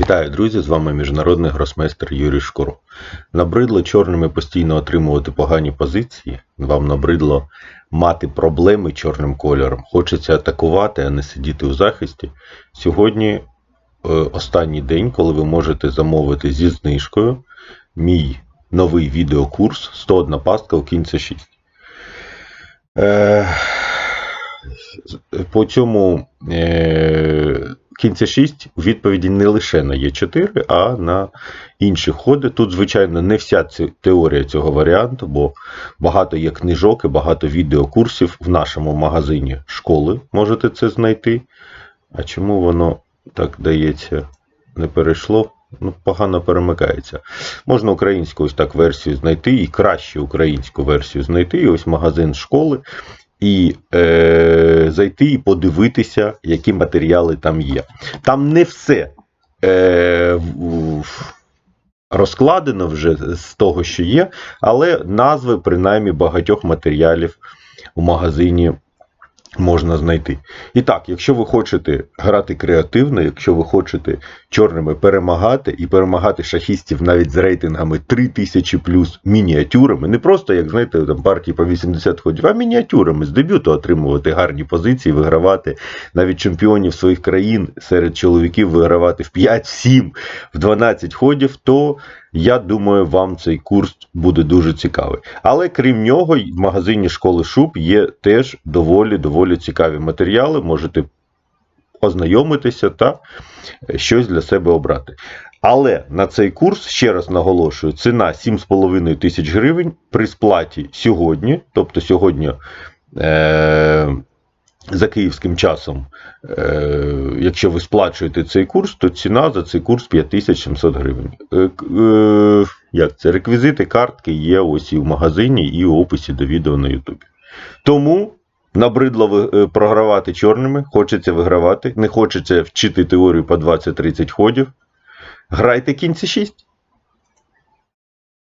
Вітаю, друзі! З вами міжнародний гросмейстер Юрій Шкуро. Набридло чорними постійно отримувати погані позиції. Вам набридло мати проблеми чорним кольором. Хочеться атакувати, а не сидіти у захисті. Сьогодні е, останній день, коли ви можете замовити зі знижкою мій новий відеокурс 101 пастка у кінці 6. Е, по цьому е, кінця 6 у відповіді не лише на Є4, а на інші ходи. Тут, звичайно, не вся теорія цього варіанту, бо багато є книжок і багато відеокурсів в нашому магазині школи можете це знайти. А чому воно так дається, не перейшло? Ну, погано перемикається. Можна українську ось так версію знайти, і краще українську версію знайти. І ось магазин школи і е, зайти і подивитися, які матеріали там є. Там не все е, розкладено вже з того, що є, але назви, принаймні, багатьох матеріалів у магазині можна знайти. І так, якщо ви хочете грати креативно, якщо ви хочете чорними перемагати і перемагати шахістів навіть з рейтингами 3000 плюс мініатюрами, не просто, як знаєте, там партії по 80 ходів, а мініатюрами з дебюту отримувати гарні позиції, вигравати навіть чемпіонів своїх країн серед чоловіків вигравати в 5, 7, в 12 ходів, то я думаю, вам цей курс буде дуже цікавий. Але крім нього, в магазині школи шуб є теж доволі доволі цікаві матеріали. Можете ознайомитися та щось для себе обрати. Але на цей курс, ще раз наголошую, ціна 7,5 тисяч гривень при сплаті сьогодні, тобто сьогодні. Е- за київським часом, е, якщо ви сплачуєте цей курс, то ціна за цей курс 5700 гривень. Е, е, як це? Реквізити картки є ось і в магазині, і у описі до відео на Ютубі. Тому набридло е, програвати чорними, хочеться вигравати, не хочеться вчити теорію по 20-30 ходів. Грайте кінці 6.